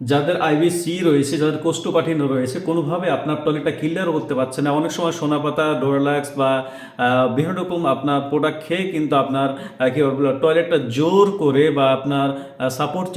যাদের আইবিসি রয়েছে, যাদের কোষ্ঠকাঠিন্য রয়েছে, কোনোভাবে আপনার টয়লেটটা ক্লিয়ার করতে পারছে না। অনেক সময় সোনাপাতা ডোরলাক্স বা বিভিন্ন রকম আপনার প্রোডাক্ট খেয়ে কিন্তু আপনার কি বলব টয়লেটটা জোর করে বা আপনার সাপোর্ট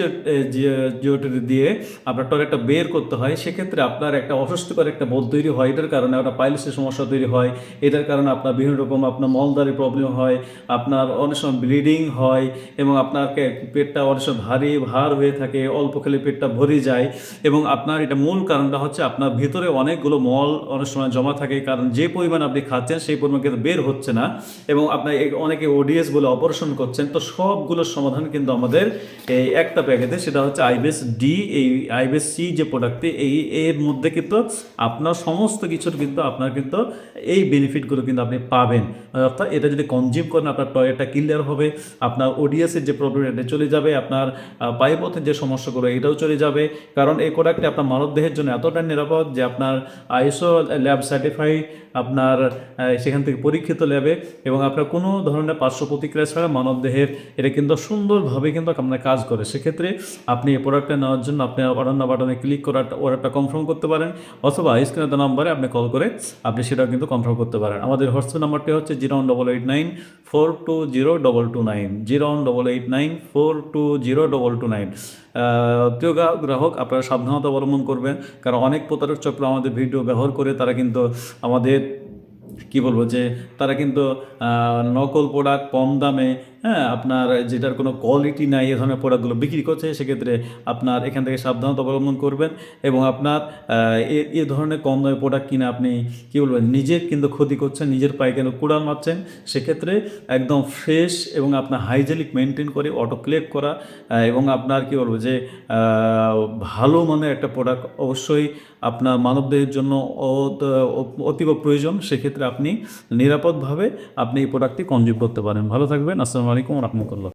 দিয়ে আপনার টয়লেটটা বের করতে হয়, সেক্ষেত্রে আপনার একটা অস্বস্তিকর একটা বোধ তৈরি হয়। এটার কারণে একটা পাইলসের সমস্যা তৈরি হয়। এটার কারণে আপনার বিভিন্ন রকম আপনার মলদারি প্রবলেম হয়, আপনার অনেক সময় ব্লিডিং হয় এবং আপনার পেটটা অনেক সময় ভারী, ভার হয়ে থাকে, অল্প খেলে পেটটা ভরে যায় এবং আপনার এটা মূল কারণটা হচ্ছে আপনার ভিতরে অনেকগুলো মল, অনেক সময় জমা থাকে, কারণ যে পরিমাণ আপনি খাচ্ছেন সেই পরিমাণ কিন্তু বের হচ্ছে না এবং আপনার অনেকে ওডিএস বলে অপারেশন করছেন, তো সবগুলোর সমাধান কিন্তু আমাদের এই একটা প্যাকেটে, সেটা হচ্ছে আইবিএস ডি এই আইবিএস সি যে প্রোডাক্টটি এই এর মধ্যে কিন্তু আপনার সমস্ত কিছুর কিন্তু আপনার কিন্তু এই বেনিফিটগুলো কিন্তু আপনি পাবেন। অর্থাৎ এটা যদি কনজিউম করেন, আপনার টয়লেটটা ক্লিয়ার হবে, আপনার ওডিএসের যে প্রবলেম এটা চলে যাবে, আপনার পাইপথের যে সমস্যাগুলো, এটাও চলে যাবে কারণ এই প্রোডাক্টটি আপনার মানবদেহের জন্য এতটা নিরাপদ যে আপনার আইএসও ল্যাব সার্টিফাই আপনার সেখান থেকে পরীক্ষিত ল্যাবে এবং আপনার কোনো ধরনের পার্শ্ব প্রতিক্রিয়া ছাড়া মানবদেহের এটা কিন্তু সুন্দরভাবে কিন্তু আপনার কাজ করে। সেক্ষেত্রে আপনি এই প্রোডাক্টটা নেওয়ার জন্য আপনি অর্ডার বাটনে ক্লিক করে অর্ডারটা কনফার্ম করতে পারেন অথবা স্ক্রিনে নাম্বারে আপনি কল করে আপনি সেটাও কিন্তু কনফার্ম করতে পারেন। আমাদের হোয়াটসঅ্যাপ নাম্বারটি হচ্ছে zero one double eight nine four two zero double two nine zero one double eight nine four two zero double two nine প্রিয় গ্রাহক আপনারা সাবধানতা অবলম্বন করবেন। কারণ অনেক প্রতারক চক্র আমাদের ভিডিও ব্যবহার করে তারা কিন্তু আমাদের কি বলব যে তারা কিন্তু নকল প্রোডাক্ট কম দামে হ্যাঁ আপনার যেটার কোনো কোয়ালিটি নাই, এ ধরনের প্রোডাক্টগুলো বিক্রি করছে, সেক্ষেত্রে আপনার এখান থেকে সাবধানতা অবলম্বন করবেন এবং আপনার এ ধরনের কম দামে প্রোডাক্ট কিনে আপনি কি বলবেন নিজের কিন্তু ক্ষতি করছেন, নিজের পায়ে কেন কুড়াল মারছেন, সেক্ষেত্রে একদম ফ্রেশ এবং আপনার হাইজেনিক মেনটেন করে অটোক্লেভ করা এবং আপনার কি বলব যে ভালো মানের একটা প্রোডাক্ট অবশ্যই আপনার মানবদেহের জন্য অত- অতীব প্রয়োজন, সেক্ষেত্রে আপনি নিরাপদভাবে আপনি এই প্রোডাক্টটি কনজিউম করতে পারেন। ভালো থাকবেন আসসালামু আলাইকুম রহমতুল্লাহ।